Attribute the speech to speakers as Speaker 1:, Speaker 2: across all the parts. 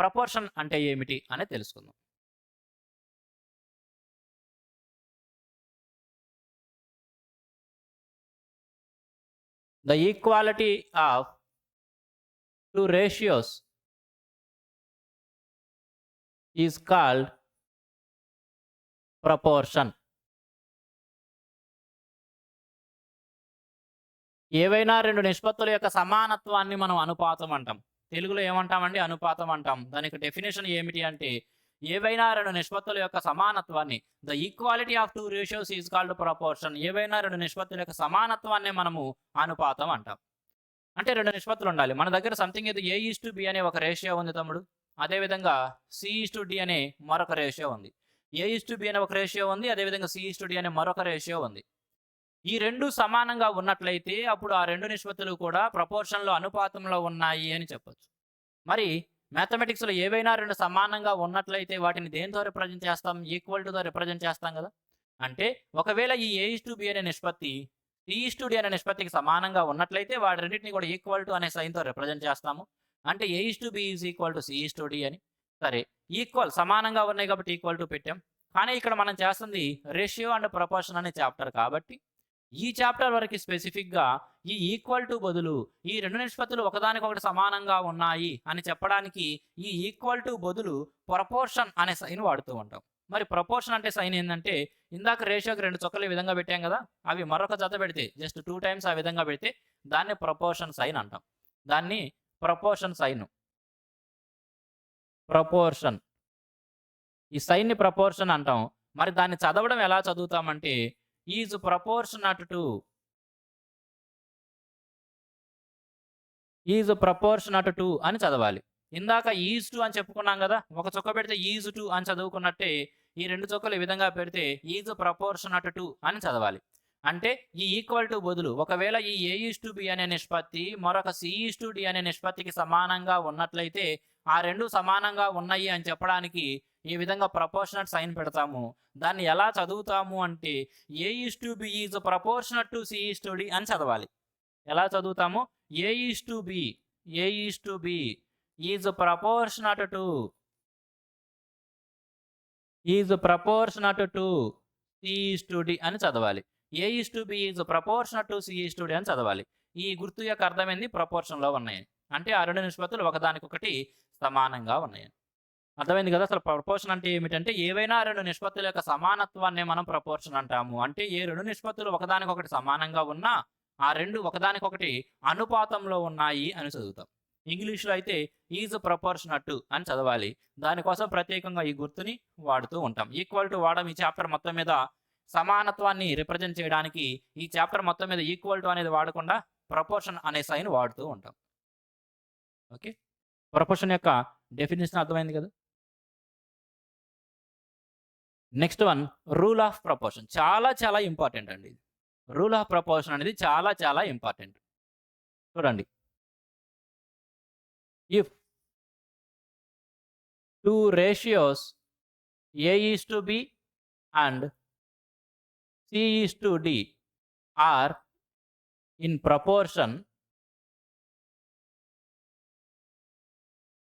Speaker 1: Proportion అంటే ఏమిటి అనేది తెలుసుకుందాం. The equality of two ratios is called proportion. ఏవైనా రెండు నిష్పత్తుల యొక్క సమానత్వాన్ని మనం అనుపాతం అంటాం. తెలుగులో ఏమంటామండి? అనుపాతం అంటాం దానికి డెఫినేషన్ ఏమిటి అంటే ఏవైనా రెండు నిష్పత్తుల యొక్క సమానత్వాన్ని the equality of two ratios is called proportion ఏవైనా రెండు నిష్పత్తుల యొక్క సమానత్వాన్ని మనము అనుపాతం అంటాం. అంటే రెండు నిష్పత్తులు ఉండాలి. మన దగ్గర సంథింగ్ ఏదో ఏ ఈస్ టు బి అనే ఒక రేషియో ఉంది తమ్ముడు. అదేవిధంగా సి ఈస్ టు డి అనే మరొక రేషియో ఉంది. ఏ ఈస్ టు బి అనే ఒక రేషియో ఉంది. అదేవిధంగా సి ఈస్ టు డి అనే మరొక రేషియో ఉంది. ఈ రెండు సమానంగా ఉన్నట్లయితే అప్పుడు ఆ రెండు నిష్పత్తులు కూడా ప్రపోర్షన్లో అనుపాతంలో ఉన్నాయి అని చెప్పొచ్చు. మరి మ్యాథమెటిక్స్లో ఏవైనా రెండు సమానంగా ఉన్నట్లయితే వాటిని దేనితో రిప్రజెంట్ చేస్తాం? ఈక్వల్ టుతో రిప్రజెంట్ చేస్తాం కదా. అంటే ఒకవేళ ఈ ఏ టు బి అనే నిష్పత్తి సి టు డి అనే నిష్పత్తికి సమానంగా ఉన్నట్లయితే వాటి రెండింటిని కూడా ఈక్వల్ టు అనే సైన్తో రిప్రజెంట్ చేస్తాము. అంటే A to B is equal to C to D అని. సరే ఈక్వల్ సమానంగా ఉన్నాయి కాబట్టి ఈక్వల్ టు పెట్టాం. కానీ ఇక్కడ మనం చేస్తుంది రేషియో అండ్ ప్రపోర్షన్ అనే చాప్టర్ కాబట్టి ఈ చాప్టర్ వరకు స్పెసిఫిక్గా ఈ ఈక్వల్ టు బదులు ఈ రెండు నిష్పత్తులు ఒకదానికొకటి సమానంగా ఉన్నాయి అని చెప్పడానికి ఈ ఈక్వల్ టు బదులు ప్రపోర్షన్ అనే సైన్ వాడుతూ ఉంటాం. మరి ప్రపోర్షన్ అంటే సైన్ ఏంటంటే ఇందాక రేషియోకి రెండు చొక్కలు ఈ విధంగా పెట్టాం కదా అవి మరొక జత పెడితే జస్ట్ టూ టైమ్స్ ఆ విధంగా పెడితే దాన్ని ప్రపోర్షన్ సైన్ అంటాం. దాన్ని ప్రపోర్షన్ సైన్ ప్రపోర్షన్ ఈ సైన్ని ప్రపోర్షన్ అంటాం. మరి దాన్ని చదవడం ఎలా చదువుతామంటే is proportional to. Is proportional to అని చదవాలి. ఇందాక ఈజ్ టు అని చెప్పుకున్నాం కదా ఒక చుక్క పెడితే ఈజ్ టు అని చదువుకున్నట్టే ఈ రెండు చుక్కలు ఈ విధంగా పెడితే ఈజ్ ప్రపోర్షనట్ టు అని చదవాలి. అంటే ఈ ఈక్వల్ టు బదులు ఒకవేళ ఈ ఏ ఈస్ టు బి అనే నిష్పత్తి మరొక సిఈస్ టు డి అనే నిష్పత్తికి సమానంగా ఉన్నట్లయితే ఆ రెండు సమానంగా ఉన్నాయి అని చెప్పడానికి ఈ విధంగా ప్రపోర్షనట్ సైన్ పెడతాము. దాన్ని ఎలా చదువుతాము అంటే A is to B is proportional to C is to D అని చదవాలి. ఎలా చదువుతాము? A is to B A is to B is proportional to is proportional to C is to D అని చదవాలి. A is to B is proportional to C is to D అని చదవాలి. ఈ గుర్తు యొక్క అర్థమైంది ప్రపోర్షన్లో ఉన్నాయి. అంటే ఆ రెండు నిష్పత్తులు ఒకదానికొకటి సమానంగా ఉన్నాయి. అర్థమైంది కదా? అసలు ప్రపోర్షన్ అంటే ఏమిటంటే ఏవైనా రెండు నిష్పత్తుల యొక్క సమానత్వాన్ని మనం ప్రపోర్షన్ అంటాము. అంటే ఏ రెండు నిష్పత్తులు ఒకదానికొకటి సమానంగా ఉన్నా ఆ రెండు ఒకదానికొకటి అనుపాతంలో ఉన్నాయి అని చదువుతాం. ఇంగ్లీష్లో అయితే ఈజ్ ప్రపోర్షనట్ అని చదవాలి. దానికోసం ప్రత్యేకంగా ఈ గుర్తుని వాడుతూ ఉంటాం. ఈక్వల్ టు వాడడం ఈ చాప్టర్ మొత్తం మీద సమానత్వాన్ని రిప్రజెంట్ చేయడానికి ఈ చాప్టర్ మొత్తం మీద ఈక్వల్ టు అనేది వాడకుండా ప్రపోర్షన్ అనే సైన్ వాడుతూ ఉంటాం. ఓకే ప్రపోర్షన్ యొక్క డెఫినేషన్ అర్థమైంది కదా? Next one rule of proportion చాలా చాలా ఇంపార్టెంట్ అండి ఇది. రూల్ ఆఫ్ ప్రపోర్షన్ అనేది చాలా చాలా ఇంపార్టెంట్ చూడండి. If two ratios A is to B and C is to D are in proportion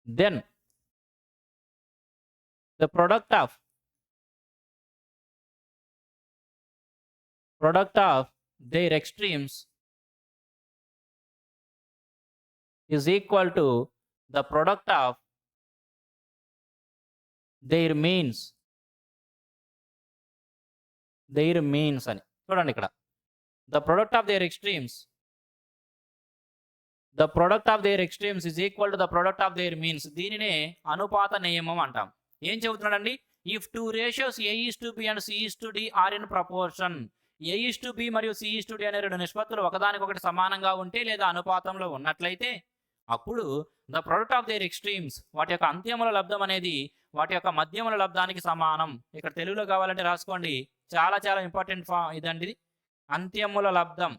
Speaker 1: then the product of product of their extremes is equal to the product of their means. Their means అని. చూడండి ఇక్కడ. The product of their extremes. The product of their extremes is equal to the product of their means దీనినే అనుపాత నియమం అంటాం. ఏం చెబుతున్నాడండి? If two ratios A is to B and C is to D are in proportion A is to B మరియు C is to D అనే రెండు నిష్పత్తులు ఒకదానికొకటి సమానంగా ఉంటే లేదా అనుపాతంలో ఉన్నట్లయితే అప్పుడు the product of their extremes వాటి యొక్క అంత్యముల లబ్ధం అనేది వాటి యొక్క మధ్యముల లబ్ధానికి సమానం. ఇక్కడ తెలుగులో కావాలంటే రాసుకోండి. చాలా చాలా ఇంపార్టెంట్ ఫా ఇదండి. ఇది అంత్యముల లబ్ధం.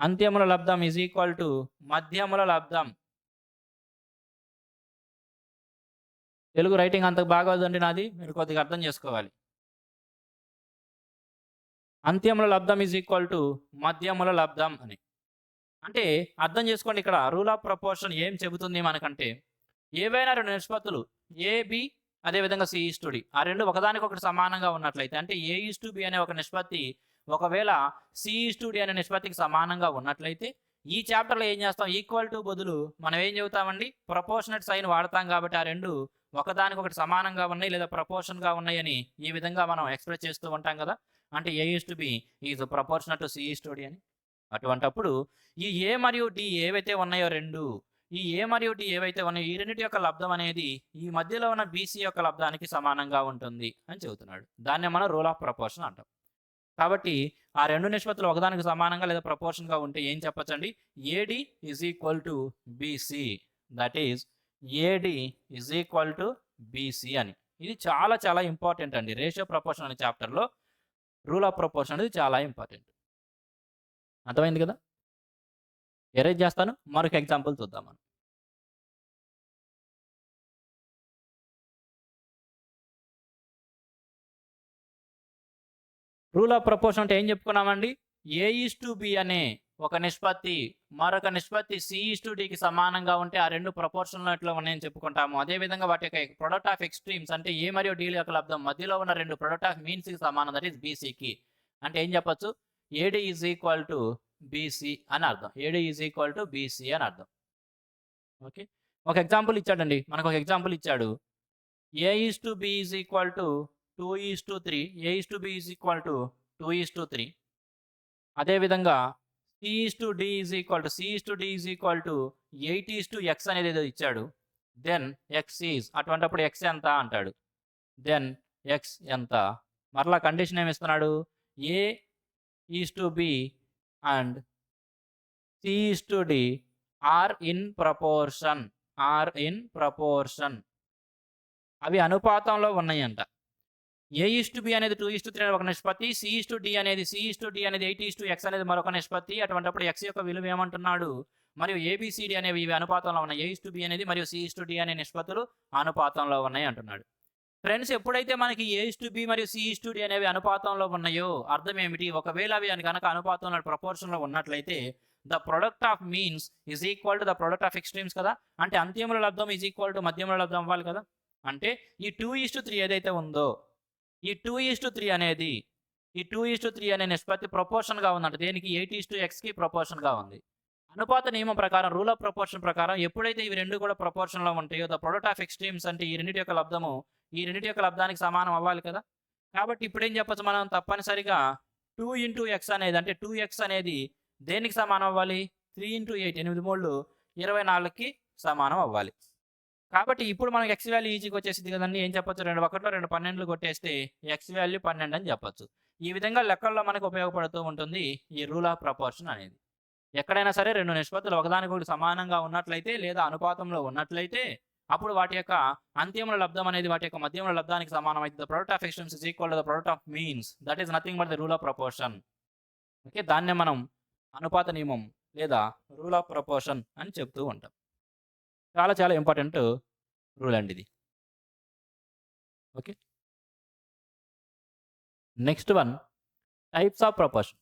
Speaker 1: అంత్యముల లబ్ధం ఈజ్ ఈక్వల్ టు మధ్యముల లబ్ధం. తెలుగు రైటింగ్ అంత బాగోదండి నాది. మీరు కొద్దిగా అర్థం చేసుకోవాలి. అంత్యముల లబ్ధం ఈజ్ ఈక్వల్ టు మధ్యముల లబ్ధం అని. అంటే అర్థం చేసుకోండి ఇక్కడ రూల్ ఆఫ్ ప్రపోర్షన్ ఏం చెబుతుంది మనకంటే ఏవైనా రెండు నిష్పత్తులు ఏబి అదేవిధంగా సి ఈస్ టు డి ఆ రెండు ఒకదానికొకటి సమానంగా ఉన్నట్లయితే అంటే ఏ ఈస్ టు బి అనే ఒక నిష్పత్తి ఒకవేళ సి ఈస్ టు డి అనే నిష్పత్తికి సమానంగా ఉన్నట్లయితే ఈ చాప్టర్లో ఏం చేస్తాం? ఈక్వల్ టు బదులు మనం ఏం చెబుతామండి? ప్రపోర్షనట్ సైన్ వాడతాం కాబట్టి ఆ రెండు ఒకదానికొకటి సమానంగా ఉన్నాయి లేదా ప్రపోర్షన్గా ఉన్నాయని ఈ విధంగా మనం ఎక్స్ప్రెస్ చేస్తూ ఉంటాం కదా. అంటే A is to B is proportional to C is to D అని. అటువంటప్పుడు ఈ ఏ మరియు డి ఏవైతే ఉన్నాయో రెండు ఈ ఏ మరియు డి ఏవైతే ఉన్నాయో ఈ రెండింటి యొక్క లబ్ధం అనేది ఈ మధ్యలో ఉన్న బీసీ యొక్క లబ్ధానికి సమానంగా ఉంటుంది అని చెబుతున్నాడు. దాన్ని మనం రూల్ ఆఫ్ ప్రపోర్షన్ అంటాం. కాబట్టి ఆ రెండు నిష్పత్తులు ఒకదానికి సమానంగా లేదా ప్రపోర్షన్గా ఉంటే ఏం చెప్పచ్చండి? AD is equal to BC that is AD is equal to BC అని. ఇది చాలా చాలా ఇంపార్టెంట్ అండి. రేషియో ప్రపోర్షన్ అనే చాప్టర్లో రూల్ ఆఫ్ ప్రపోర్షన్ అనేది చాలా ఇంపార్టెంట్. అర్థమైంది కదా? ఎరేజ్ చేస్తాను. మరొక ఎగ్జాంపుల్ చూద్దాం మనం. రూల్ ఆఫ్ ప్రపోర్షన్ అంటే ఏం చెప్పుకున్నామండి? ఏ ఈస్ టు బి అనే ఒక నిష్పత్తి మరొక నిష్పత్తి సిఈస్ టు డికి సమానంగా ఉంటే ఆ రెండు ప్రపోర్షన్లో ఎట్లా ఉన్నాయని చెప్పుకుంటాము. అదేవిధంగా వాటి యొక్క ప్రొడక్ట్ ఆఫ్ ఎక్స్ట్రీమ్స్ అంటే ఏ మరియు డి యొక్క లబ్ధం మధ్యలో ఉన్న రెండు ప్రొడక్ట్ ఆఫ్ మీన్స్కి సమానం. దట్ ఈస్ బీసీకి అంటే ఏం చెప్పొచ్చు? AD is equal to BC అని అర్థం. AD is equal to BC అని అర్థం. ఓకే ఒక ఎగ్జాంపుల్ ఇచ్చాడండి. మనకు ఒక ఎగ్జాంపుల్ ఇచ్చాడు. A is to B is equal to two is to three A is to B is equal to two is to three అదేవిధంగా C to D is equal to C is to D is equal to eight is to X అనేది ఏదో ఇచ్చాడు. Then X is అటువంటిప్పుడు X ఎంత అంటాడు. Then X ఎంత. మరలా condition ఏమి ఇస్తున్నాడు? A is to B and C is to D are in proportion are in proportion అవి అనుపాతంలో ఉన్నాయంట. ఏ ఈస్ టు బి అనేది టూ ఈస్ టు త్రీ అనేది ఒక నిష్పత్తి సి ఈస్ టు డి అనేది సి ఈస్ టు డి అనేది eight is to X అనేది మరొక నిష్పత్తి. అటువంటిప్పుడు ఎక్స్ యొక్క విలువ ఏమంటున్నాడు? మరియు ఏబిసిడి అనేవి ఇవి అనుపాతంలో ఉన్నాయి. ఏ ఈస్ టు బి అనేది మరియు సి ఈస్ టు డి అనే నిష్పత్తులు అనుపాతంలో ఉన్నాయి అంటున్నాడు. ఫ్రెండ్స్ ఎప్పుడైతే మనకి ఏ ఈస్ టు బి మరియు సి ఈస్ టు డి అనేవి అనుపాతంలో ఉన్నాయో అర్థం ఏమిటి? ఒకవేళ అవి అని కనుక అనుపాతంలో ప్రపోర్షన్లో ఉన్నట్లయితే the product of means is equal to the product of extremes కదా? అంటే అంత్యముల లబ్ధం ఈజ్ ఈక్వల్ టు మధ్యముల లబ్ధం అవ్వాలి కదా? అంటే ఈ టూ ఈస్ టు త్రీ ఏదైతే ఉందో ఈ టూ ఈస్ టు త్రీ అనేది ఈ టూ ఈస్ టు త్రీ అనే నిష్పత్తి ప్రపోర్షన్గా ఉందంట. దేనికి? ఎయిట్ ఈస్ టు ఎక్స్కి ప్రపోర్షన్గా ఉంది. అనుపాత నియమం ప్రకారం రూల్ ఆఫ్ ప్రపోర్షన్ ప్రకారం ఎప్పుడైతే ఇవి రెండు కూడా ప్రపోర్షన్లో ఉంటాయో ద ప్రొడక్ట్ ఆఫ్ ఎక్స్ట్రీమ్స్ అంటే ఈ రెండింటి యొక్క లబ్ధము ఈ రెండింటి యొక్క లబ్ధానికి సమానం అవ్వాలి కదా. కాబట్టి ఇప్పుడు ఏం చెప్పచ్చు మనం? తప్పనిసరిగా టూ ఇంటూ ఎక్స్ అనేది అంటే టూ ఎక్స్ అనేది దేనికి సమానం అవ్వాలి? త్రీ ఇంటూ ఎయిట్ ఎనిమిది మూడు ఇరవై నాలుగుకి సమానం అవ్వాలి. కాబట్టి ఇప్పుడు మనకి ఎక్స్ వాల్యూ ఈజీకి వచ్చేసింది కదండి ఏం చెప్పొచ్చు? రెండు ఒకటిలో రెండు పన్నెండులు కొట్టేస్తే ఎక్స్ వాల్యూ పన్నెండు అని చెప్పొచ్చు. ఈ విధంగా లెక్కల్లో మనకు ఉపయోగపడుతూ ఉంటుంది ఈ రూల్ ఆఫ్ ప్రపోర్షన్ అనేది. ఎక్కడైనా సరే రెండు నిష్పత్తులు ఒకదానికొకటి సమానంగా ఉన్నట్లయితే లేదా అనుపాతంలో ఉన్నట్లయితే అప్పుడు వాటి యొక్క అంత్యముల లబ్ధం అనేది వాటి యొక్క మధ్యముల లబ్ధానికి సమానం అయితే the product of extremes is equal to the product of means that is nothing but the rule of proportion okay దాన్నే మనం అనుపాత నియమం లేదా రూల్ ఆఫ్ ప్రపోర్షన్ అని చెప్తూ ఉంటాం. చాలా చాలా ఇంపార్టెంట్ రూల్ అండి ఇది. Okay. Next one types of proportion.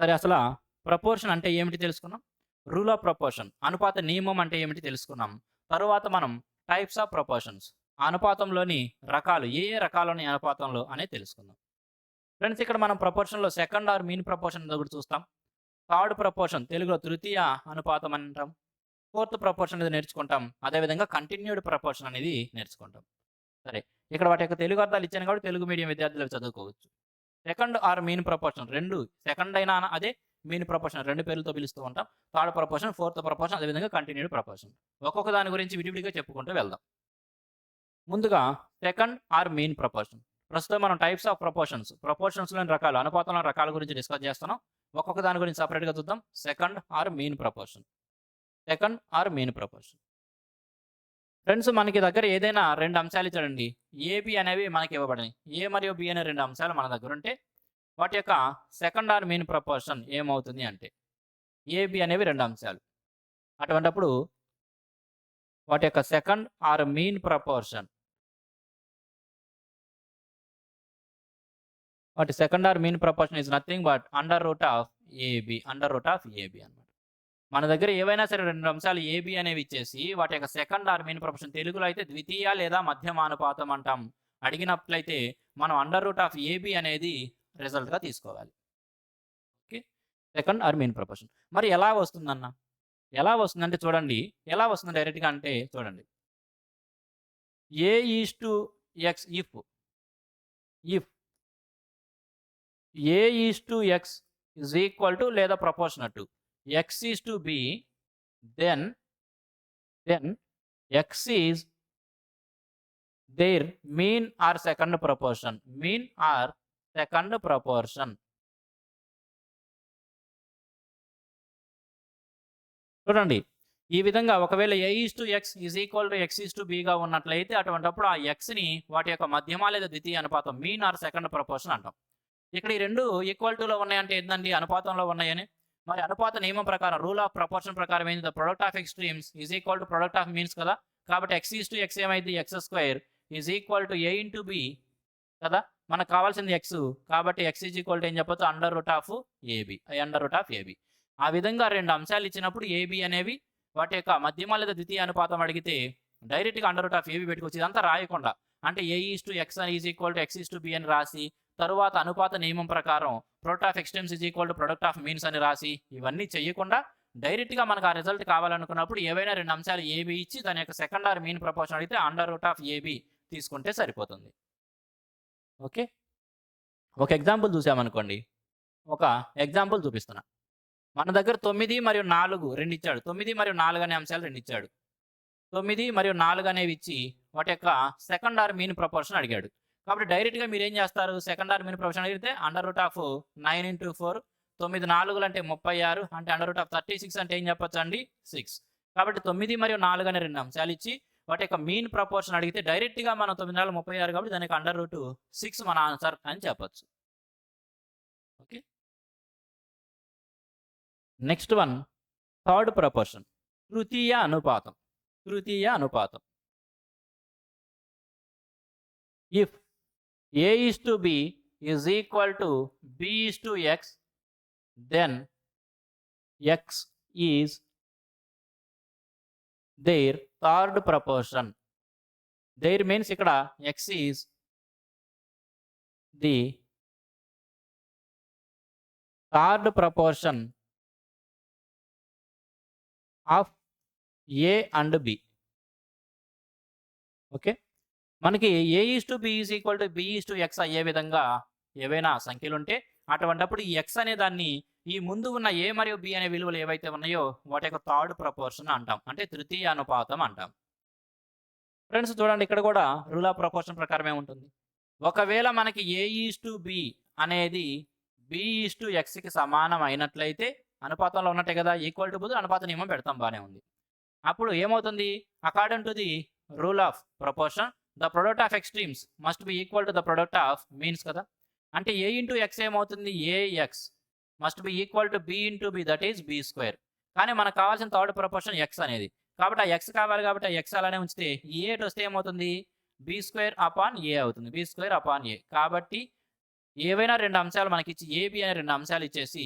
Speaker 1: సరే అసలు ప్రపోర్షన్ అంటే ఏమిటి తెలుసుకున్నాం? Rule of proportion. అనుపాత నియమం అంటే ఏమిటి తెలుసుకున్నాం? తరువాత మనం టైప్స్ ఆఫ్ ప్రపోర్షన్స్. అనుపాతంలోని రకాలు ఏ ఏ రకాలని అనుపాతంలో అనేది తెలుసుకుందాం. ఫ్రెండ్స్ ఇక్కడ మనం ప్రపోర్షన్లో సెకండ్ ఆర్ మీన్ ప్రపోర్షన్ కూడా చూస్తాం. థర్డ్ ప్రపోర్షన్ తెలుగులో తృతీయ అనుపాతం అని అంటాం. ఫోర్త్ ప్రపోర్షన్ అనేది నేర్చుకుంటాం. అదేవిధంగా కంటిన్యూడ్ ప్రపోర్షన్ అనేది నేర్చుకుంటాం. సరే ఇక్కడ వాటి యొక్క తెలుగు అర్థాలు ఇచ్చాను కాబట్టి తెలుగు మీడియం విద్యార్థులు చదువుకోవచ్చు. సెకండ్ ఆర్ మీన్ ప్రపోర్షన్ రెండు సెకండ్ అయినా అదే మీన్ ప్రపోర్షన్ రెండు పేర్లతో పిలుస్తూ ఉంటాం. థర్డ్ ప్రపోర్షన్ ఫోర్త్ ప్రపోర్షన్ అదేవిధంగా కంటిన్యూడ్ ప్రపోర్షన్ ఒక్కొక్క దాని గురించి విడివిడిగా చెప్పుకుంటూ వెళ్దాం. ముందుగా సెకండ్ ఆర్ మీన్ ప్రపోర్షన్ ప్రస్తుతం మనం టైప్స్ ఆఫ్ ప్రపోర్షన్స్ ప్రపోర్షన్స్లోని రకాలు అనుపాతంలో రకాల గురించి డిస్కస్ చేస్తున్నాం. ఒక్కొక్క దాని గురించి సపరేట్గా చూద్దాం. Second or mean proportion second or mean proportion friends మనకి దగ్గర ఏదైనా రెండు అంశాలు ఇచ్చాడండి ఏబి అనేవి మనకి ఇవ్వబడినాయి. ఏ మరియు బి అనే రెండు అంశాలు మన దగ్గర ఉంటే వాటి యొక్క సెకండ్ ఆర్ మెయిన్ ప్రపోర్షన్ ఏమవుతుంది అంటే ఏబి అనేవి రెండు అంశాలు. అటువంటప్పుడు వాటి యొక్క సెకండ్ ఆర్ మెయిన్ ప్రపోర్షన్ వాటి second or mean proportion is nothing but under root of AB under root of AB అనమాట మన దగ్గర ఏవైనా సరే రెండు అంశాలు ఏబి అనేవి ఇచ్చేసి వాటి యొక్క సెకండ్ ఆర్ మెయిన్ ప్రొఫెషన్ తెలుగులో అయితే ద్వితీయ లేదా మధ్యమానుపాతం అంటాం. అడిగినట్లయితే మనం అండర్ రూట్ ఆఫ్ ఏబి అనేది రిజల్ట్గా తీసుకోవాలి. Okay second or mean proportion మరి ఎలా వస్తుందన్న? ఎలా వస్తుందంటే చూడండి. ఎలా వస్తుంది డైరెక్ట్గా అంటే చూడండి. A is to X if if A is to X is equal to లేదా proportional to X is to B then then X is their mean or second proportion. Mean or second proportion చూడండి ఈ విధంగా ఒకవేళ A is to X is equal to X is to బీగా ఉన్నట్లయితే అటువంటిప్పుడు ఆ ఎక్స్ని వాటి యొక్క మధ్యమా లేదా ద్వితీయ అనుపాతం మీన్ ఆర్ సెకండ్ ప్రపోర్షన్ అంటాం. ఇక్కడ ఈ రెండు ఈక్వల్ టులో ఉన్నాయంటే ఏంటండి అనుపాతంలో ఉన్నాయని? మరి అనుపాత నియమం ప్రకారం రూల్ ఆఫ్ ప్రపోర్షన్ ప్రకారం ఏంది? Product of extremes is equal to product of means కదా? కాబట్టి ఎక్స్ ఈస్ టు ఎక్స్ ఏమైంది? X square is equal to A into B కదా? మనకు కావాల్సింది ఎక్స్ కాబట్టి ఎక్స్ ఈజ్ ఈక్వల్ టు ఏం చెప్పొచ్చు? Under root of AB under root of AB ఆ విధంగా రెండు అంశాలు ఇచ్చినప్పుడు ఏబి అనేవి వాటి యొక్క మధ్యమ లేదా ద్వితీయ అనుపాతం అడిగితే డైరెక్ట్గా అండర్ రూట్ ఆఫ్ ఏబి పెట్టుకోవచ్చు. ఇదంతా రాయకుండా. అంటే A is to X is equal to X is to B అని రాసి తరువాత అనుపాత నియమం ప్రకారం product of extremes is equal to product of means అని రాసి ఇవన్నీ చేయకుండా డైరెక్ట్గా మనకు ఆ రిజల్ట్ కావాలనుకున్నప్పుడు ఏవైనా రెండు అంశాలు ఏబి ఇచ్చి దాని యొక్క సెకండ్ ఆర్ మీన్ ప్రపోర్షన్ అడిగితే అండర్ రూట్ ఆఫ్ ఏబి తీసుకుంటే సరిపోతుంది. ఓకే? ఒక ఎగ్జాంపుల్ చూసామనుకోండి. ఒక ఎగ్జాంపుల్ చూపిస్తున్నా. మన దగ్గర తొమ్మిది మరియు నాలుగు రెండు ఇచ్చాడు. తొమ్మిది మరియు నాలుగు అనే అంశాలు రెండు ఇచ్చాడు. తొమ్మిది మరియు నాలుగు అనేవి ఇచ్చి వాటి యొక్క సెకండ్ ఆర్ మీన్ ప్రపోర్షన్ అడిగాడు. కాబట్టి డైరెక్ట్గా మీరు ఏం చేస్తారు? సెకండ్ ఆర్ మీన్ అడిగితే under root of nine into four తొమ్మిది నాలుగులు అంటే ముప్పై ఆరు అంటే under root of thirty six అంటే ఏం చెప్పొచ్చు అండి? సిక్స్ కాబట్టి తొమ్మిది మరియు నాలుగు అనే రెండు అంశాలు ఇచ్చి వాటి యొక్క మీన్ ప్రపోర్షన్ అడిగితే డైరెక్ట్గా మనం తొమ్మిది నాలుగు ముప్పై ఆరు కాబట్టి దానికి అండర్ రూట్ సిక్స్ మన ఆన్సర్ అని చెప్పొచ్చు. Okay next one third proportion తృతీయ అనుపాతం. తృతీయ అనుపాతం. If A is to B is equal to B is to X then X is their third proportion their means ఇక్కడ X is the third proportion of A and B okay మనకి A is to B is equal to B is to X అయ్యే విధంగా ఏవైనా సంఖ్యలు ఉంటే అటువంటప్పుడు ఈ X అనే దాన్ని ఈ ముందు ఉన్న ఏ మరియు బి అనే విలువలు ఏవైతే ఉన్నాయో వాటి యొక్క థర్డ్ ప్రపోర్షన్ అంటాం. అంటే తృతీయ అనుపాతం అంటాం. ఫ్రెండ్స్ చూడండి ఇక్కడ కూడా రూల్ ఆఫ్ ప్రపోర్షన్ ప్రకారమే ఉంటుంది. ఒకవేళ మనకి ఏ ఈస్ టు బి అనేది బి ఈస్ టు ఎక్స్కి సమానం అయినట్లయితే అనుపాతంలో ఉన్నట్టే కదా ఈక్వల్ టు బదులు అనుపాత నియమం పెడతాం బాగానే ఉంది. అప్పుడు ఏమవుతుంది? According to the rule of proportion the product of extremes must be equal to the product of means కదా? అంటే ఏ ఇంటూ ఎక్స్ ఏమవుతుంది? A X. Must be equal to B into B that is B square. కానీ మనకు కావాల్సిన third proportion X అనేది. కాబట్టి ఆ X కావాలి కాబట్టి ఆ ఎక్స్ అలానే ఉంచితే ఏట్ వస్తే ఏమవుతుంది? బి స్క్వేర్ అపాన్ ఏ అవుతుంది. B square upon A. కాబట్టి ఏవైనా రెండు అంశాలు మనకి ఇచ్చి ఏబి అనే రెండు అంశాలు ఇచ్చేసి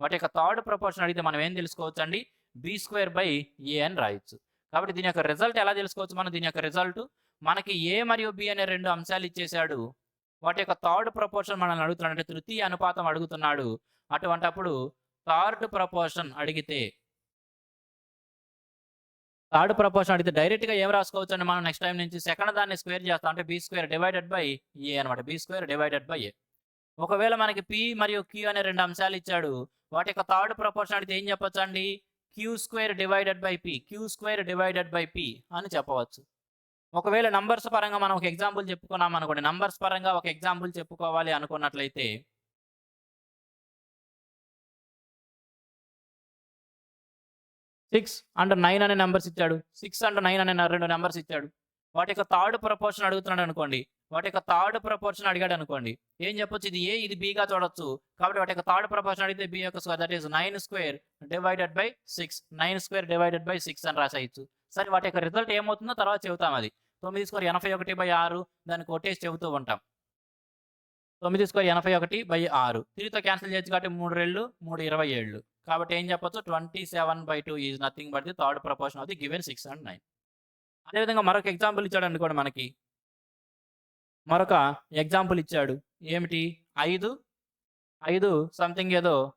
Speaker 1: వాటి యొక్క థర్డ్ ప్రపోర్షన్ అడిగితే మనం ఏం తెలుసుకోవచ్చు అండి బి స్క్వేర్ బై ఏ అని రాయొచ్చు. కాబట్టి దీని యొక్క రిజల్ట్ ఎలా తెలుసుకోవచ్చు మనం? దీని యొక్క రిజల్ట్ మనకి ఏ మరియు బి అనే రెండు అంశాలు ఇచ్చేశాడు వాటి యొక్క థర్డ్ ప్రపోర్షన్ మనల్ని అడుగుతున్నాడు. అంటే తృతీయ అనుపాతం అడుగుతున్నాడు. అటువంటప్పుడు థర్డ్ ప్రపోర్షన్ అడిగితే థర్డ్ ప్రపోర్షన్ అడిగితే డైరెక్ట్గా ఏం రాసుకోవచ్చు అండి మనం నెక్స్ట్ టైం నుంచి సెకండ్ దాన్ని స్క్వేర్ చేస్తాం. అంటే B square divided by A అనమాట B square divided by A. ఒకవేళ మనకి పి మరియు క్యూ అనే రెండు అంశాలు ఇచ్చాడు వాటి యొక్క థర్డ్ ప్రపోర్షన్ అడిగితే ఏం చెప్పొచ్చు అండి Q square divided by P. Q square divided by P అని చెప్పవచ్చు. ఒకవేళ నంబర్స్ పరంగా మనం ఒక ఎగ్జాంపుల్ చెప్పుకున్నాం అనుకోండి నంబర్స్ పరంగా ఒక ఎగ్జాంపుల్ చెప్పుకోవాలి అనుకున్నట్లయితే సిక్స్ అండ్ నైన్ అనే నెంబర్స్ ఇచ్చాడు. సిక్స్ అండ్ నైన్ అనే రెండు నెంబర్స్ ఇచ్చాడు. వాటి యొక్క థర్డ్ ప్రపోర్షన్ అడుగుతున్నాడు అనుకోండి. వాటి యొక్క థర్డ్ ప్రపోర్షన్ అడిగాడు అనుకోండి. ఏం చెప్పొచ్చు? ఇది ఏ ఇది బీగా చూడొచ్చు. కాబట్టి వాటి యొక్క థర్డ్ ప్రపోర్షన్ అడిగితే బి యొక్క square that is nine square divided by six nine square divided by six అని రాసేయచ్చు. సరే వాటి యొక్క రిజల్ట్ ఏమవుతుందో తర్వాత చెబుతాం అది. తొమ్మిది స్కోర్ ఎనభై ఒకటి బై ఆరు దాన్ని కొట్టేసి చెబుతూ ఉంటాం. తొమ్మిది స్కోర్ ఎనభై ఒకటి బై ఆరు. త్రీతో క్యాన్సిల్ చేయొచ్చు కాబట్టి మూడు రెళ్ళు మూడు ఇరవై ఏళ్ళు. కాబట్టి ఏం చెప్పొచ్చు? Twenty seven by two is nothing but the third proportion of the given six and nine అదేవిధంగా మరొక ఎగ్జాంపుల్ ఇచ్చాడు అనుకోండి మనకి. మరొక ఎగ్జాంపుల్ ఇచ్చాడు. ఏమిటి? ఐదు ఐదు సంథింగ్ ఏదో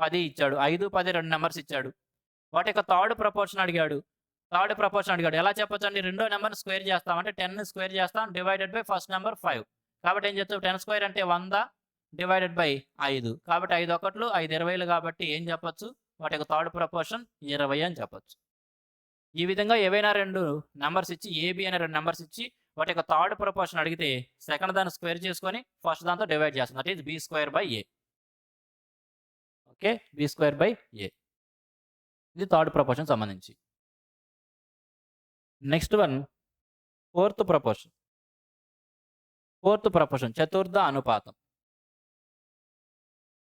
Speaker 1: పది ఇచ్చాడు. ఐదు పది రెండు నెంబర్స్ ఇచ్చాడు. వాటి యొక్క థర్డ్ ప్రపోర్షన్ అడిగాడు. థర్డ్ ప్రపోర్షన్ అడిగాడు. ఎలా చెప్పొచ్చు అండి రెండో నెంబర్ స్క్వేర్ చేస్తామంటే టెన్ స్క్వేర్ చేస్తాం divided by first number five. కాబట్టి ఏం చెప్తావు టెన్ స్క్వేర్ అంటే వంద డివైడెడ్ బై ఐదు. కాబట్టి ఐదు ఒకట్లు ఐదు ఇరవైలు కాబట్టి ఏం చెప్పొచ్చు? వాటి యొక్క థర్డ్ ప్రపోర్షన్ ఇరవై అని చెప్పొచ్చు. ఈ విధంగా ఏవైనా రెండు నెంబర్స్ ఇచ్చి ఏబి అనే రెండు నెంబర్స్ ఇచ్చి వాటి యొక్క థర్డ్ ప్రపోర్షన్ అడిగితే సెకండ్ దాన్ని స్క్వేర్ చేసుకొని ఫస్ట్ దాంతో డివైడ్ చేస్తుంది అంటే ఇది B square by A. Okay? B square by A. ఇది థర్డ్ ప్రపోర్షన్ సంబంధించి. Next one fourth proportion fourth proportion చతుర్థ అనుపాతం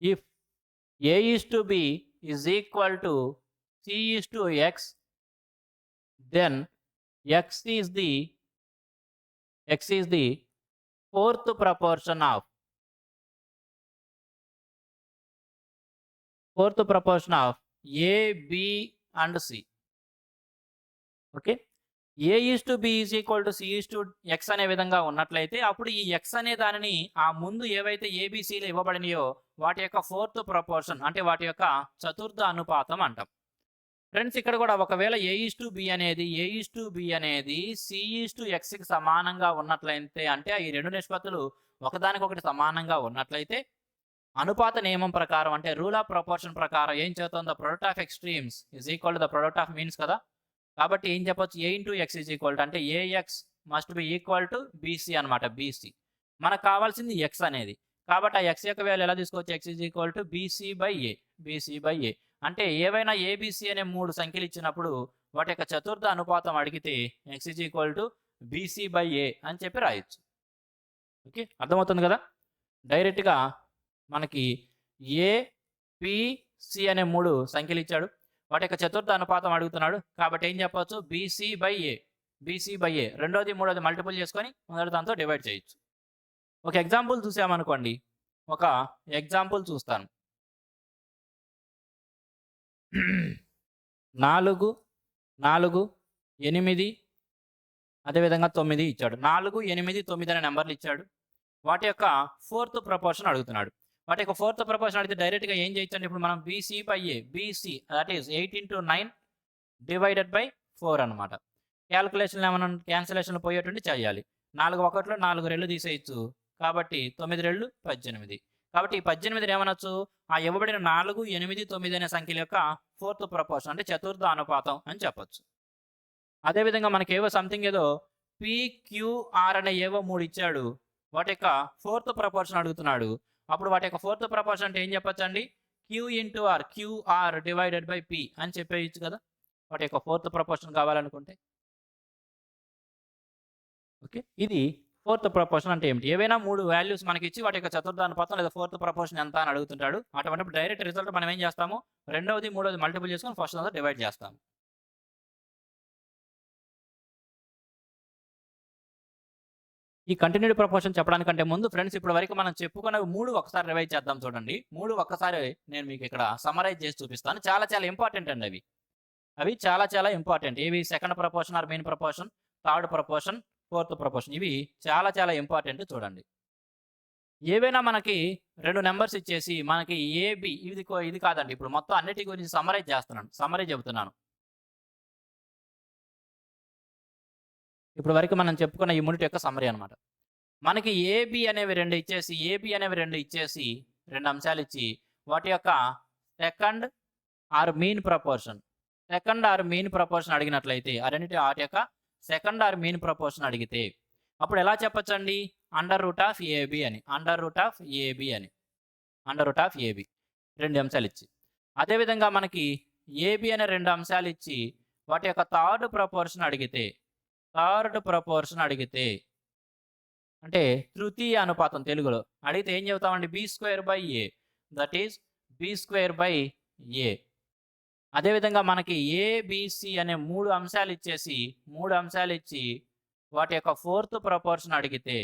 Speaker 1: if A is to B is equal to C is to X then X is the X is the fourth proportion of fourth proportion of A B and C okay A is to B is equal to C is to X అనే విధంగా ఉన్నట్లయితే అప్పుడు ఈ X అనే దానిని ఆ ముందు ఏవైతే ఏబిసిలు ఇవ్వబడినాయో వాటి యొక్క ఫోర్త్ ప్రపోర్షన్ అంటే వాటి యొక్క చతుర్థ అనుపాతం అంటాం. ఫ్రెండ్స్ ఇక్కడ కూడా ఒకవేళ ఏ ఈస్ టు బి అనేది ఏ ఈస్ టు బి అనేది సి ఈస్ టు ఎక్స్కి సమానంగా ఉన్నట్లయితే అంటే ఈ రెండు నిష్పత్తులు ఒకదానికొకటి సమానంగా ఉన్నట్లయితే అనుపాత నియమం ప్రకారం అంటే రూల్ ఆఫ్ ప్రపోర్షన్ ప్రకారం ఏం చేస్తుందో product of extremes is equal to the product of means కదా. కాబట్టి ఏం చెప్పొచ్చు? A into X is equal to అంటే AX must be equal to BC అనమాట బీసీ మనకు కావాల్సింది ఎక్స్ అనేది. కాబట్టి ఆ ఎక్స్ యొక్క వేలు ఎలా తీసుకోవచ్చు? X is equal to BC by A BC by A అంటే ఏవైనా ఏబీసీ అనే మూడు సంఖ్యలు ఇచ్చినప్పుడు వాటి యొక్క చతుర్థ అనుపాతం అడిగితే X is equal to BC by A అని చెప్పి రాయొచ్చు. ఓకే? అర్థమవుతుంది కదా? డైరెక్ట్గా మనకి ఏ అనే మూడు సంఖ్యలు ఇచ్చాడు. వాటి యొక్క చతుర్థ అనుపాతం అడుగుతున్నాడు. కాబట్టి ఏం చెప్పవచ్చు BC by A BC by A రెండోది మూడోది మల్టిపుల్ చేసుకొని మొదటి దాంతో డివైడ్ చేయొచ్చు. ఒక ఎగ్జాంపుల్ చూసామనుకోండి. ఒక ఎగ్జాంపుల్ చూస్తాను. నాలుగు నాలుగు ఎనిమిది అదేవిధంగా తొమ్మిది ఇచ్చాడు. నాలుగు ఎనిమిది తొమ్మిది అనే నెంబర్లు ఇచ్చాడు. వాటి యొక్క ఫోర్త్ ప్రపోర్షన్ అడుగుతున్నాడు. వాటి యొక్క ఫోర్త్ ప్రపోర్షన్ అడిగితే డైరెక్ట్గా ఏం చేయొచ్చండి ఇప్పుడు మనం BC by A BC that is eight into nine divided by four అనమాట క్యాల్కులేషన్లు ఏమైనా క్యాన్సిలేషన్లు పోయేటువంటి చేయాలి. నాలుగు ఒకటిలో నాలుగు రెళ్ళు తీసేయచ్చు. కాబట్టి తొమ్మిది రెళ్ళు పద్దెనిమిది. కాబట్టి ఈ పద్దెనిమిది ఏమనొచ్చు? ఆ ఇవ్వబడిన నాలుగు ఎనిమిది తొమ్మిది అనే సంఖ్యల యొక్క ఫోర్త్ ప్రపోర్షన్ అంటే చతుర్థ అనుపాతం అని చెప్పొచ్చు. అదేవిధంగా మనకి ఏవో సంథింగ్ ఏదో పిక్యూఆర్ అనే ఏవో మూడు ఇచ్చాడు. వాటి యొక్క ఫోర్త్ ప్రపోర్షన్ అడుగుతున్నాడు. అప్పుడు వాటి యొక్క ఫోర్త్ ప్రపోర్షన్ అంటే ఏం చెప్పొచ్చండి? Q into R QR divided by P అని చెప్పేయచ్చు కదా? వాటి యొక్క ఫోర్త్ ప్రపోర్షన్ కావాలనుకుంటే. ఓకే ఇది ఫోర్త్ ప్రపోర్షన్ అంటే ఏమిటి? ఏవైనా మూడు వాల్యూస్ మనకి ఇచ్చి వాటి యొక్క చతుర్థ లేదా ఫోర్త్ ప్రపోర్షన్ ఎంత అని అడుగుతుంటాడు. అటువంటి డైరెక్ట్ రిజల్ట్ మనం ఏం చేస్తాము? రెండవది మూడవది మల్టిపుల్ చేసుకొని ఫస్ట్ అంతా డివైడ్ చేస్తాము. ఈ కంటిన్యూడ్ ప్రపోర్షన్ చెప్పడానికంటే ముందు ఫ్రెండ్స్ ఇప్పటి వరకు మనం చెప్పుకున్న మూడు ఒకసారి రివైజ్ చేద్దాం చూడండి. మూడు ఒక్కసారి నేను మీకు ఇక్కడ సమరైజ్ చేసి చూపిస్తాను. చాలా చాలా ఇంపార్టెంట్ అండి అవి. అవి చాలా చాలా ఇంపార్టెంట్ ఇవి second proportion or mean proportion third proportion fourth proportion ఇవి చాలా చాలా ఇంపార్టెంట్ చూడండి. ఏవైనా మనకి రెండు నెంబర్స్ ఇచ్చేసి మనకి ఏబి ఇది కో- ఇది కాదండి. ఇప్పుడు మొత్తం అన్నిటి గురించి సమరైజ్ చేస్తున్నాను. సమరైజ్ చెబుతున్నాను. ఇప్పుడు వరకు మనం చెప్పుకున్న ఇమ్యూనిటీ యొక్క సమరీ అనమాట మనకి ఏబి అనేవి రెండు ఇచ్చేసి ఏబి అనేవి రెండు ఇచ్చేసి రెండు అంశాలు ఇచ్చి వాటి యొక్క second or mean proportion second or mean proportion అడిగినట్లయితే ఆ రెండింటి వాటి యొక్క సెకండ్ ఆర్ మీన్ ప్రపోర్షన్ అడిగితే అప్పుడు ఎలా చెప్పచ్చండి? అండర్ రూట్ ఆఫ్ ఏబి అని. అండర్ రూట్ ఆఫ్ ఏబి అని. అండర్ రూట్ ఆఫ్ ఏబి రెండు అంశాలు ఇచ్చి. అదేవిధంగా మనకి ఏబి అనే రెండు అంశాలు ఇచ్చి వాటి యొక్క థర్డ్ ప్రపోర్షన్ అడిగితే థర్డ్ ప్రపోర్షన్ అడిగితే అంటే తృతీయ అనుపాతం తెలుగులో అడిగితే ఏం చెబుతామండి? B square by A that is B square by A అదేవిధంగా మనకి ఏబిసి అనే మూడు అంశాలు ఇచ్చేసి మూడు అంశాలు ఇచ్చి వాటి యొక్క ఫోర్త్ ప్రపోర్షన్ అడిగితే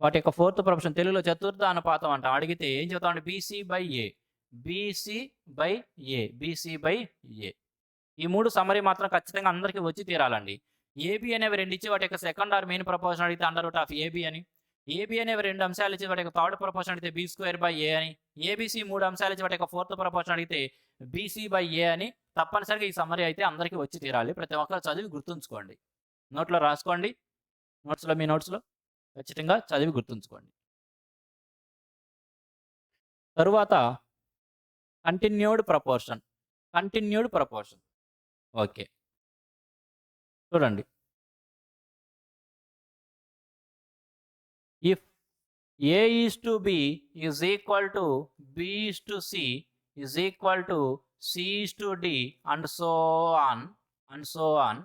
Speaker 1: వాటి యొక్క ఫోర్త్ ప్రపోర్షన్ తెలుగులో చతుర్థ అనుపాతం అంటాం. అడిగితే ఏం చెబుతామండి? BC by A BC by A BC by A ఈ మూడు సమరీ మాత్రం ఖచ్చితంగా అందరికీ వచ్చి తీరాలండి. ఏబి అనేవి రెండు ఇచ్చి వాటి యొక్క సెకండ్ ఆర్ మెయిన్ ప్రపోజన్ అడిగితే అండర్ రూట్ ఆఫ్ ఏబి అని. ఏబి అనేవి రెండు అంశాలు ఇచ్చి వాటి యొక్క థర్డ్ ప్రపోజన్ అడిగితే బీ స్క్వేర్ బై ఏ అని. ఏబీసీ మూడు అంశాలు ఇచ్చి వాటి యొక్క ఫోర్త్ ప్రపోజన్ అడిగితే బీసీ బై ఏ అని. తప్పనిసరిగా ఈ సమరీ అయితే అందరికీ వచ్చి తీరాలి. ప్రతి ఒక్కరు చదివి గుర్తుంచుకోండి. నోట్లో రాసుకోండి. నోట్స్లో మీ నోట్స్లో ఖచ్చితంగా చదివి గుర్తుంచుకోండి. తరువాత continued proportion continued proportion okay. చూడండి. If A is to B is equal to B is to C is equal to C is to D and so on and so on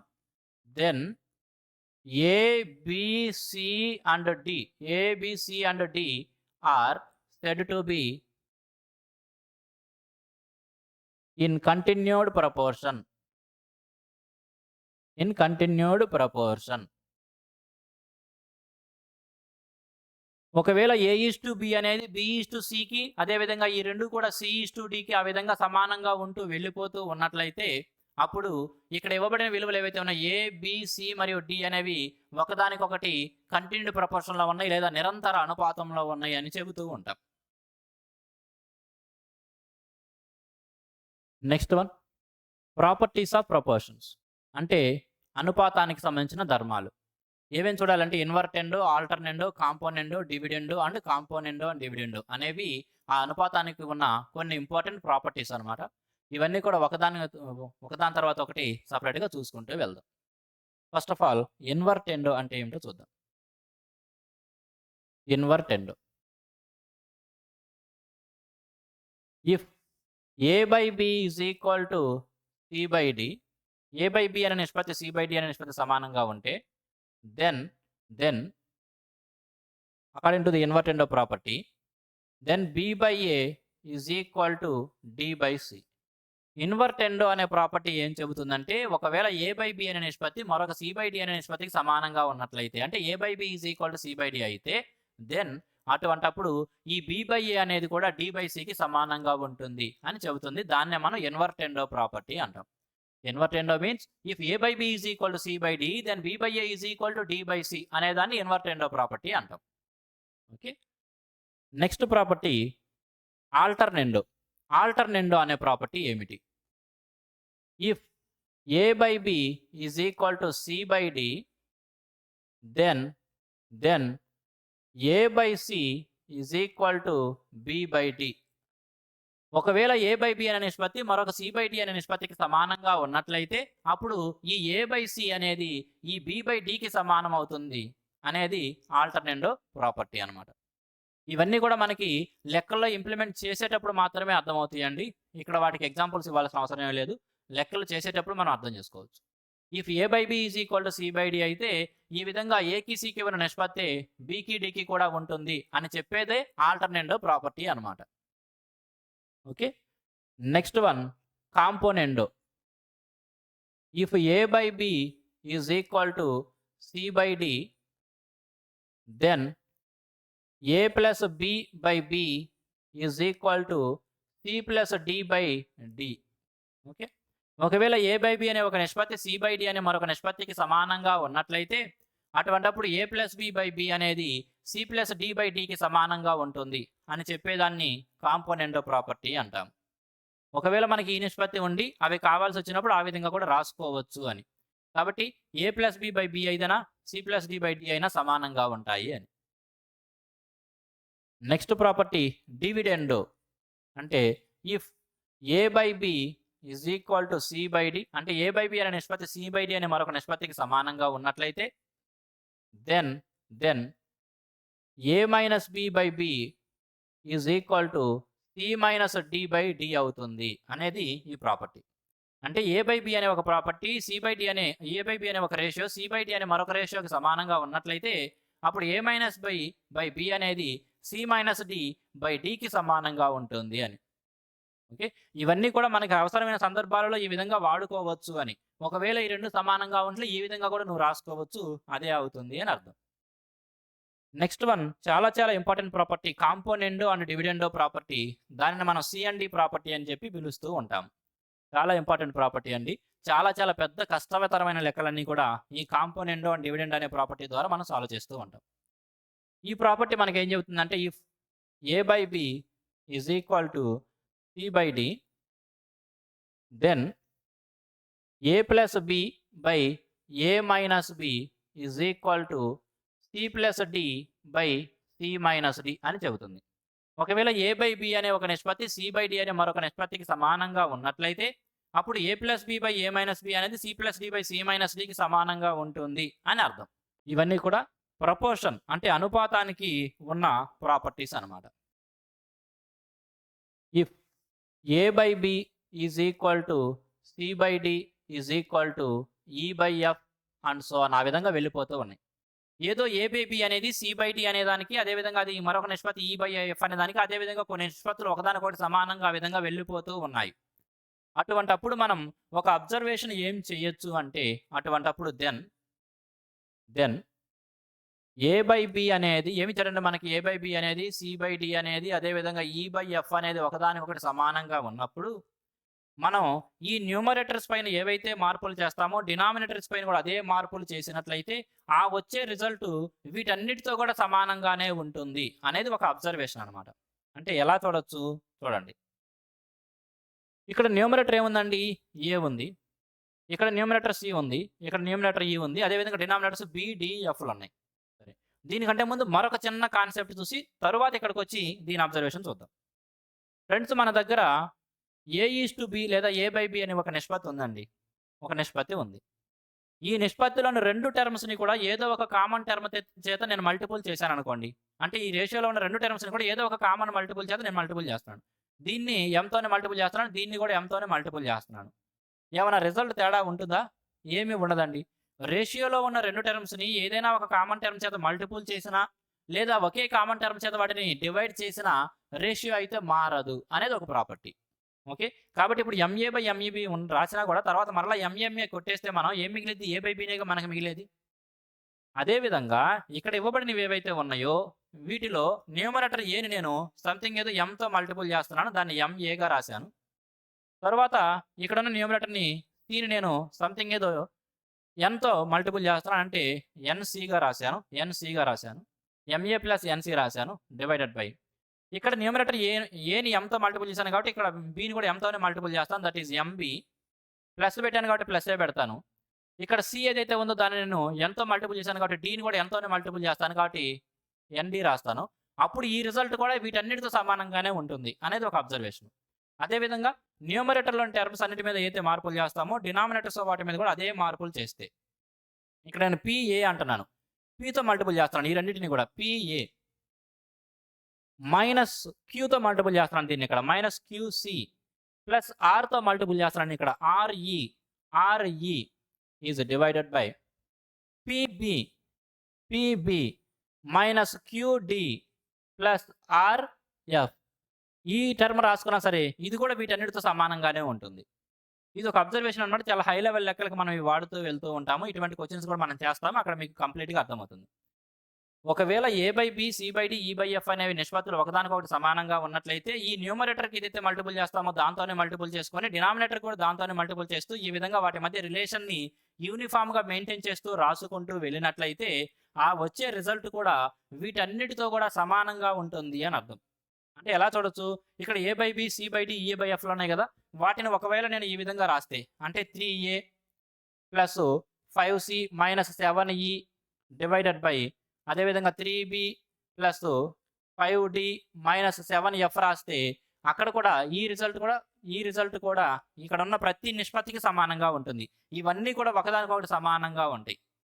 Speaker 1: then A B and D A B and D are said to be in continued proportion. In continued proportion ఒకవేళ ఏ is to B అనేది B is to సికి అదేవిధంగా ఈ రెండు కూడా C is to డికి ఆ విధంగా సమానంగా ఉంటూ వెళ్ళిపోతూ ఉన్నట్లయితే అప్పుడు ఇక్కడ ఇవ్వబడిన విలువలు ఏవైతే ఉన్నాయో ఏ బి సి మరియు డి అనేవి ఒకదానికొకటి కంటిన్యూడ్ ప్రపోర్షన్లో ఉన్నాయి లేదా నిరంతర అనుపాతంలో ఉన్నాయి అని చెబుతూ ఉంటాం. Next one properties of proportions అంటే అనుపాతానికి సంబంధించిన ధర్మాలు. ఏమేమి చూడాలంటే ఇన్వర్టెండో ఆల్టర్నెండో కాంపోనెండో డివిడెండో అండ్ కాంపోనెండో అండ్ డివిడెండో అనేవి ఆ అనుపాతానికి ఉన్న కొన్ని ఇంపార్టెంట్ ప్రాపర్టీస్ అనమాట ఇవన్నీ కూడా ఒకదాని ఒకదాని తర్వాత ఒకటి సపరేట్గా చూసుకుంటూ వెళ్దాం. ఫస్ట్ ఆఫ్ ఆల్ ఇన్వర్టెండో అంటే ఏమిటో చూద్దాం. Invertendo. If A by B is equal to C by D A by B అనే నిష్పత్తి సి బై డి అనే నిష్పత్తి సమానంగా ఉంటే then then according to the invertendo property then B by A is equal to D by C invertendo అనే property ఏం చెబుతుందంటే ఒకవేళ ఏ బై బి అనే నిష్పత్తి మరొక సి బై డి అనే నిష్పత్తికి సమానంగా ఉన్నట్లయితే అంటే A by B is equal to C by D అయితే దెన్ అటువంటప్పుడు ఈ బి బై ఏ అనేది కూడా డి బై సికి సమానంగా ఉంటుంది అని చెబుతుంది. దాన్నే మనం ఇన్వర్టెండో ప్రాపర్టీ అంటాం. Invertendo means if A by B is equal to C by D then B by A equal to D by C అనే దాన్ని ఇన్వర్టెండో ప్రాపర్టీ అంటాం. Okay next property alternendo alternendo అనే ప్రాపర్టీ ఏమిటి? If A by B is equal to C by D then then A by C is equal to B by D ఒకవేళ A by B అనే నిష్పత్తి మరొక C by D అనే నిష్పత్తికి సమానంగా ఉన్నట్లయితే అప్పుడు ఈ ఏ బై సి అనేది ఈ బి బై డికి సమానం అవుతుంది అనేది ఆల్టర్నేటివ్ ప్రాపర్టీ అనమాట ఇవన్నీ కూడా మనకి లెక్కల్లో ఇంప్లిమెంట్ చేసేటప్పుడు మాత్రమే అర్థమవుతాయండి. ఇక్కడ వాటికి ఎగ్జాంపుల్స్ ఇవ్వాల్సిన అవసరం లేదు. లెక్కలు చేసేటప్పుడు మనం అర్థం చేసుకోవచ్చు. If A by B is equal to C by D అయితే ఈ విధంగా ఏకి సికి ఉన్న నిష్పత్తి బికి డికి కూడా ఉంటుంది అని చెప్పేదే ఆల్టర్నేటివ్ ప్రాపర్టీ అనమాట okay? Next one componendo if A by B is equal to C by D then A plus B by B is equal to C plus D by D. Okay? ఒకవేళ A by B అనే ఒక నిష్పత్తి C by D అనే మరొక నిష్పత్తికి సమానంగా ఉన్నట్లయితే అటువంటప్పుడు A plus B by B అనేది సి ప్లస్ డి బై డికి సమానంగా ఉంటుంది అని చెప్పేదాన్ని కాంపోనెంటో ప్రాపర్టీ అంటాం. ఒకవేళ మనకి ఈ నిష్పత్తి ఉండి అవి కావాల్సి వచ్చినప్పుడు ఆ విధంగా కూడా రాసుకోవచ్చు అని. కాబట్టి A plus B by B అయినా C plus D by D అయినా సమానంగా ఉంటాయి అని. నెక్స్ట్ ప్రాపర్టీ డివిడెండో అంటే if A by B is equal to C by D అంటే ఏ బై బి అనే నిష్పత్తి సి బై డి అనే మరొక నిష్పత్తికి సమానంగా ఉన్నట్లయితే then then A minus B by B is equal to C minus D by D అవుతుంది అనేది ఈ ప్రాపర్టీ అంటే ఏ బై బి అనే ఒక ప్రాపర్టీ సి బై డి అనే ఏ బై బి అనే ఒక రేషియో సి బై డి అనే మరొక రేషియోకి సమానంగా ఉన్నట్లయితే అప్పుడు A minus by by B అనేది సి మైనస్ డి బై డికి సమానంగా ఉంటుంది అని. ఓకే? ఇవన్నీ కూడా మనకి అవసరమైన సందర్భాలలో ఈ విధంగా వాడుకోవచ్చు అని. ఒకవేళ ఈ రెండు సమానంగా ఉంటే ఈ విధంగా కూడా నువ్వు రాసుకోవచ్చు అదే అవుతుంది అని అర్థం. నెక్స్ట్ వన్ చాలా చాలా important property componendo and dividendo property. దానిని మనం సిఎండి ప్రాపర్టీ అని చెప్పి పిలుస్తూ ఉంటాం. చాలా ఇంపార్టెంట్ ప్రాపర్టీ అండి. చాలా చాలా పెద్ద కష్టతరమైన లెక్కలన్నీ కూడా ఈ కాంపోనెండో అండ్ డివిడెండ్ అనే ప్రాపర్టీ ద్వారా మనం సాల్వ్ చేస్తూ ఉంటాం. ఈ ప్రాపర్టీ మనకి ఏం చెబుతుందంటే ఈ A by B is equal to P by D then A plus B by A minus B is equal to C plus D by C minus D అని చెబుతుంది. ఒకవేళ ఏ బై బి అనే ఒక నిష్పత్తి సి బై డి అనే మరొక నిష్పత్తికి సమానంగా ఉన్నట్లయితే అప్పుడు A plus B by A minus B అనేది C plus D by C minus డికి సమానంగా ఉంటుంది అని అర్థం. ఇవన్నీ కూడా ప్రపోర్షన్ అంటే అనుపాతానికి ఉన్న ప్రాపర్టీస్ అన్నమాట. If A by B is equal to C by D is equal to E by F and so ఆ విధంగా వెళ్ళిపోతూ ఉన్నాయి. ఏదో ఏ అనేది సి బై డి అనే దానికి అదేవిధంగా అది మరొక నిష్పత్తి ఈ బై ఎఫ్ అనే దానికి అదేవిధంగా కొన్ని నిష్పత్తులు ఒకదానికొకటి సమానంగా ఆ విధంగా వెళ్ళిపోతూ ఉన్నాయి. అటువంటప్పుడు మనం ఒక అబ్జర్వేషన్ ఏం చేయొచ్చు అంటే అటువంటప్పుడు then then A by B అనేది ఏమి చూడండి మనకి ఏ బై బి అనేది సి బై డి అనేది అదేవిధంగా ఈ e బై ఎఫ్ అనేది ఒకదానికొకటి సమానంగా ఉన్నప్పుడు మనం ఈ న్యూమరేటర్స్ పైన ఏవైతే మార్పులు చేస్తామో డినామినేటర్స్ పైన కూడా అదే మార్పులు చేసినట్లయితే ఆ వచ్చే రిజల్ట్ వీటన్నిటితో కూడా సమానంగానే ఉంటుంది అనేది ఒక అబ్జర్వేషన్ అనమాట అంటే ఎలా చూడొచ్చు? చూడండి. ఇక్కడ న్యూమరేటర్ ఏముందండి? ఏ ఉంది. ఇక్కడ న్యూమరేటర్ సి ఉంది. ఇక్కడ న్యూమరేటర్ ఈ ఉంది. అదేవిధంగా డినామినేటర్స్ బి డిఎఫ్లు ఉన్నాయి సరే. దీనికంటే ముందు మరొక చిన్న కాన్సెప్ట్ చూసి తరువాత ఇక్కడికి వచ్చి దీని అబ్జర్వేషన్ చూద్దాం. ఫ్రెండ్స్ మన దగ్గర ఏ ఈజ్ టు బి లేదా ఏ బై బి అనే ఒక నిష్పత్తి ఉందండి. ఒక నిష్పత్తి ఉంది. ఈ నిష్పత్తిలోని రెండు టర్మ్స్ని కూడా ఏదో ఒక కామన్ టర్మ్ చేత నేను మల్టిపుల్ చేశాను అనుకోండి. అంటే ఈ రేషియోలో ఉన్న రెండు టర్మ్స్ని కూడా ఏదో ఒక కామన్ మల్టిపుల్ చేత నేను మల్టిపుల్ చేస్తున్నాను. దీన్ని ఎంతోనే మల్టిపుల్ చేస్తున్నాను దీన్ని కూడా ఎంతోనే మల్టిపుల్ చేస్తున్నాను. ఏమైనా రిజల్ట్ తేడా ఉంటుందా? ఏమీ ఉండదండి. రేషియోలో ఉన్న రెండు టర్మ్స్ని ఏదైనా ఒక కామన్ టర్మ్ చేత మల్టిపుల్ చేసినా లేదా ఒకే కామన్ టర్మ్ చేత వాటిని డివైడ్ చేసినా రేషియో అయితే మారదు అనేది ఒక ప్రాపర్టీ ఓకే? కాబట్టి ఇప్పుడు ఎంఏ బై ఎంఈబి రాసినా కూడా తర్వాత మరలా ఎంఎంఏ కొట్టేస్తే మనం ఏం మిగిలింది? ఏ బై బీనేగా మనకి మిగిలేది? అదేవిధంగా ఇక్కడ ఇవ్వబడినవి ఏవైతే ఉన్నాయో వీటిలో న్యూమరేటర్ ఏని నేను సంథింగ్ ఏదో ఎంతో మల్టిపుల్ చేస్తున్నాను దాన్ని ఎంఏగా రాశాను. తర్వాత ఇక్కడున్న న్యూమరేటర్ని సీని నేను సంథింగ్ ఏదో ఎన్తో మల్టిపుల్ చేస్తున్నాను అంటే ఎన్సీగా రాశాను ఎన్సీగా రాశాను. ఎంఏ ప్లస్ ఎన్సీ రాశాను డివైడెడ్ బై ఇక్కడ న్యూమరేటర్ ఏ ఏని ఎంతో మల్టిపుల్ చేశాను కాబట్టి ఇక్కడ బీని కూడా ఎంతోనే మల్టిపుల్ చేస్తాను. దట్ ఈస్ ఎంబీ ప్లస్ పెట్టాను కాబట్టి ప్లస్ ఏ పెడతాను. ఇక్కడ సి ఏదైతే ఉందో దాన్ని నేను ఎంతో మల్టిపుల్ చేశాను కాబట్టి డీని కూడా ఎంతోనే మల్టిపుల్ చేస్తాను కాబట్టి ఎన్డీ రాస్తాను. అప్పుడు ఈ రిజల్ట్ కూడా వీటన్నిటితో సమానంగానే ఉంటుంది అనేది ఒక అబ్జర్వేషన్ అదేవిధంగా న్యూమరేటర్లోని టర్మ్స్ అన్నిటి మీద ఏదైతే మార్పులు చేస్తామో డినామినేటర్స్ వాటి మీద కూడా అదే మార్పులు చేస్తే. ఇక్కడ నేను పిఏ అంటున్నాను. పితో మల్టిపుల్ చేస్తాను ఈ రెండింటిని కూడా. పిఏ మైనస్ క్యూతో మల్టిపుల్ చేస్తున్నాను దీన్ని ఇక్కడ. మైనస్ క్యూసి ప్లస్ ఆర్తో మల్టిపుల్ చేస్తున్నాను ఇక్కడ. RE RE is divided by PB PB minus QD plus RF ఈ టర్మ్ రాసుకున్నా సరే ఇది కూడా వీటన్నిటితో సమానంగానే ఉంటుంది. ఇది ఒక అబ్జర్వేషన్ అనమాట చాలా హై లెవెల్ లెక్కలకు మనం ఇవి వాడుతూ వెళ్తూ ఉంటాము. ఇటువంటి క్వశ్చన్స్ కూడా మనం చేస్తాము. అక్కడ మీకు కంప్లీట్గా అర్థమవుతుంది. ఒకవేళ A by B C by D E e by F అనేవి నిష్పత్తులు ఒకదానికొకటి సమానంగా ఉన్నట్లయితే ఈ న్యూమరేటర్కి ఏదైతే మల్టిపుల్ చేస్తామో దాంతోనే మల్టిపుల్ చేసుకొని డినామినేటర్ కూడా దాంతోనే మల్టిపుల్ చేస్తూ ఈ విధంగా వాటి మధ్య రిలేషన్ని యూనిఫామ్గా మెయింటైన్ చేస్తూ రాసుకుంటూ వెళ్ళినట్లయితే ఆ వచ్చే రిజల్ట్ కూడా వీటన్నిటితో కూడా సమానంగా ఉంటుంది అని అర్థం. అంటే ఎలా చూడొచ్చు? ఇక్కడ A by B C by D E e by ఎఫ్లు ఉన్నాయి కదా. వాటిని ఒకవేళ నేను ఈ విధంగా రాస్తే అంటే three A plus five C minus seven E divided by అదేవిధంగా three B plus five D minus seven F రాస్తే అక్కడ కూడా ఈ రిజల్ట్ కూడా ఈ రిజల్ట్ కూడా ఇక్కడ ఉన్న ప్రతి నిష్పత్తికి సమానంగా ఉంటుంది. ఇవన్నీ కూడా ఒకదానికొకటి సమానంగా ఉంటాయి.